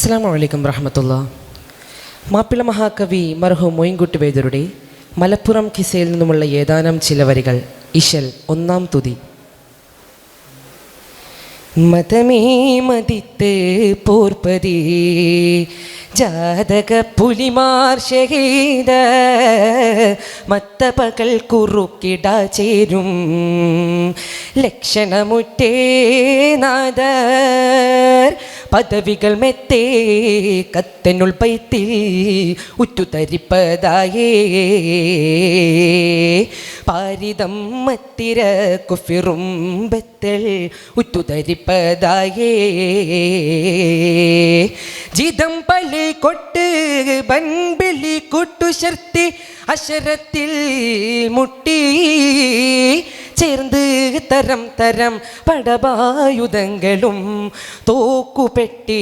അസ്സാം വലൈക്കും വറഹമത്തുള്ള. മാപ്പിള മഹാകവി മർഹു മൊയിൻകുട്ടി വേദരുടെ മലപ്പുറം കിസയിൽ നിന്നുമുള്ള ഏതാനും ചില വരികൾ. ഇഷൽ ഒന്നാം തുതി. മതമേ മതിത്ത് പോർപ്പതി ജാതക പുലിമാർ ഷഹീദ മത്തപകൾ കുറുക്കിട ചേരും. ലക്ഷണമുറ്റേ നാദർ പദവികൾ മെത്തേ കത്തനുൾ പൈത്തിൽ ഉറ്റുതരിപ്പതായേ. പാരിതം മത്തിര കുഫിറും ബത്തൽ ഉറ്റുതരിപ്പതായേ. ജിതം പലി കൊട്ട് ബൻബിളി കുട്ടുശർത്തി അശരത്തിൽ മുട്ടി. ചേർന്ന് തരം തരം പടവായുധങ്ങളും തോക്കുപെട്ടി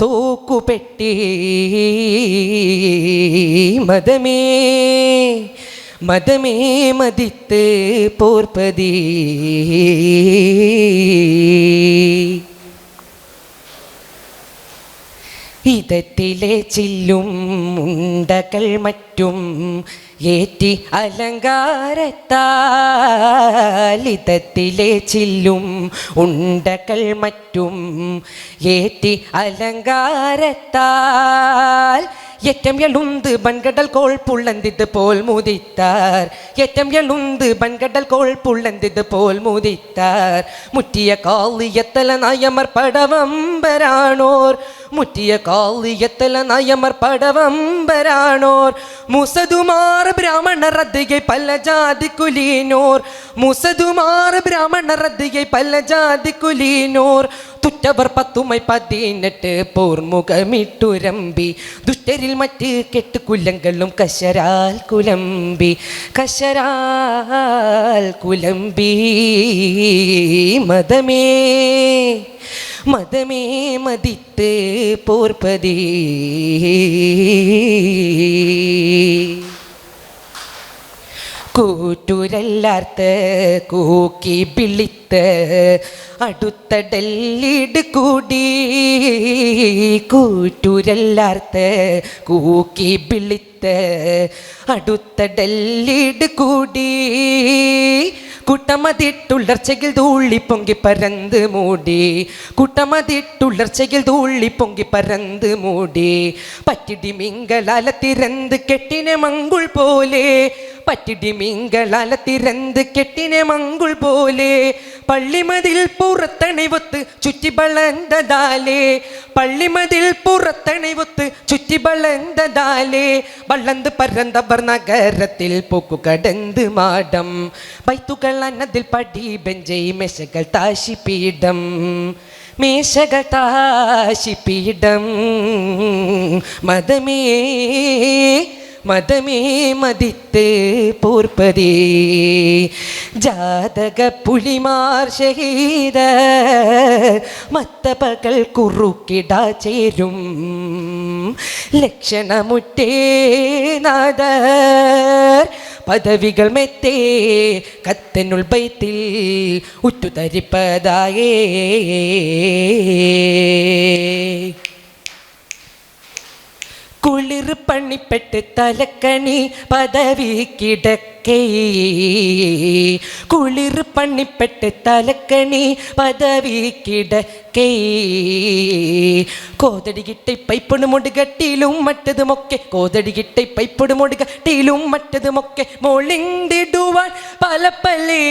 തോക്കുപെട്ടി. മതമേ മതമേ മതിത്ത് പോർപ്പതി. ഇതത്തിലെ ചില്ലും മുണ്ടകൾ മറ്റും ഏറ്റി അലങ്കാരത്താലിതത്തിലെ ചില്ലും ഉണ്ടകൾ മറ്റും ഏറ്റി അലങ്കാരത്താൽ ഏറ്റം എളുന്ത് ബൻകടൽ കോൾ പുള്ളന്തിത് പോൽ മുതിത്താർ. ഏറ്റം എളുന്ത് ബൻകടൽ കോൾ പുള്ളന്തിത് പോൽ മുതിത്താർ. മുറ്റിയ കാളിയത്തല നയമർ പടവമ്പരാണോർ മുറ്റിയ കാളിയത്തല നയമർ പടവമ്പരാണോർ. മുസതുമാർ ബ്രാഹ്മണർ അധികെ പല ജാതി കുലീനോർ മുസതുമാർ ബ്രാഹ്മണർ അധികെ പല ജാതി കുലീനോർ തുറ്റവർ പത്തുമൈ പതിനെട്ട് പോർമുഖമിട്ടുരമ്പി ദുഷ്ടരിൽ മറ്റ് കെട്ട് കുലങ്ങളും കശരാൽ കുലമ്പി. കശരാൽ കുലമ്പി മതമേ. മതമേ മതിത്ത് പോർപ്പതി കൂറ്റുരല്ലാർത്ത് കൂക്കി പിളിത്ത് അടുത്ത അടുത്തടല്ലിട് കൂടി. കൂറ്റുരല്ലാർത്ത് കൂക്കി പിളിത്ത് അടുത്ത അടുത്തടല്ലിട് കൂടി. കുട്ടമതിട്ടുള്ളർച്ചയിൽ തൂള്ളി പൊങ്കി പരന്ത് മൂടി. കുട്ടമതിട്ടുള്ളർച്ചയിൽ തൂള്ളി പൊങ്കി പരന്ത് മൂടി. പറ്റിടി മിങ്കലാല തിരന്ത് കെട്ടിനെ മങ്കുൾ പോലെ. പറ്റിടി മിങ്കലാല തിരന്ത് കെട്ടിനെ മങ്കുൾ പോലെ. പള്ളിമതിൽ പുറത്തണിവത്ത് ചുറ്റി വളർന്നതാലേ. പള്ളിമതിൽ പുറത്തണിവത്ത് ചുറ്റി വളന്തതാലേ വള്ളന്ത് പരന്തവർ നഗരത്തിൽ പൂക്കു കടന്ത് മാടം. ബൈത്തുകൾ അന്നതിൽ പടി ബെഞ്ചൈ മെശകൾ താശിപ്പീഠം മേശകൾ താശിപ്പീഠം മതമേ മതമേ മതിത്ത് പോർപ്പതേ. ജാതക പുലിമാർ ഷഹീദ മത്തപകൾ കുറുക്കിട ചേരും. ലക്ഷണമുറ്റേ നാദർ പദവികൾ മെത്തേ കത്തനുൾ പൈത്തിൽ ഉറ്റുതരിപ്പതായേ. കുളിർ പണിപ്പെട്ട് തലക്കണി പദവി കിടക്കേ കുളിർ പണിപ്പെട്ട് തലക്കണി പദവി കിടക്കേ കോതടി കിട്ടി പൈപ്പട് മുടുകട്ടിയിലും മറ്റതുമൊക്കെ കോതടി കിട്ടി പൈപ്പട് മുടുകട്ടിയിലും മറ്റതുമൊക്കെ മൊളിണ്ടിടുവാൻ പല പലേ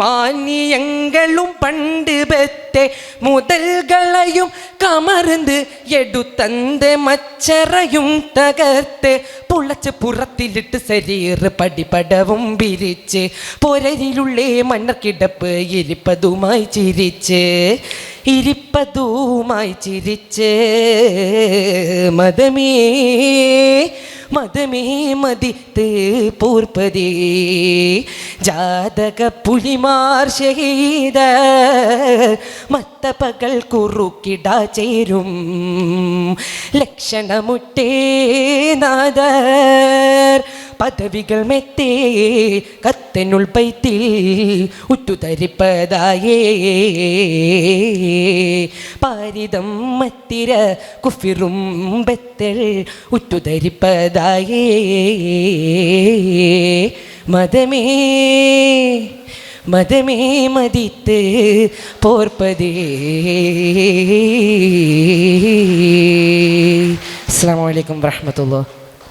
മാന്യങ്ങളും പണ്ട് ബത്തെ മുതൽകളയും കമർന്ന് എടുത്തന്ത് മച്ചറയും തകർത്ത് പുളച്ച് പുറത്തിലിട്ട് ശരീർ പടിപടവും പിരിച്ച് പൊരരിലുള്ളേ മണ്ണർക്കിടപ്പ് ഇരിപ്പതുമായി ചിരിച്ച് ഇരിപ്പതുമായി ചിരിച്ച്. മതമേ മതമേ മതിത്ത് പൂർപ്പതി. ജാതക പുലിമാർ ഷഹീദ മത്തപകൾ കുറുക്കിട ചേരും. ലക്ഷണമുട്ടേ നാദർ പദവികൾ മെത്തേ കത്തനുൾ പൈത്തിൽ ഉറ്റുതരിപ്പതായേ പാരിതം മത്തിര കുഫിറും ബത്തൽ ഉറ്റുതരിപ്പതായേ മതമേ മതമേ മതിത്ത് പോർപ്പതേ. അസ്സാം വലൈക്കും വാഹമത്തുള്ള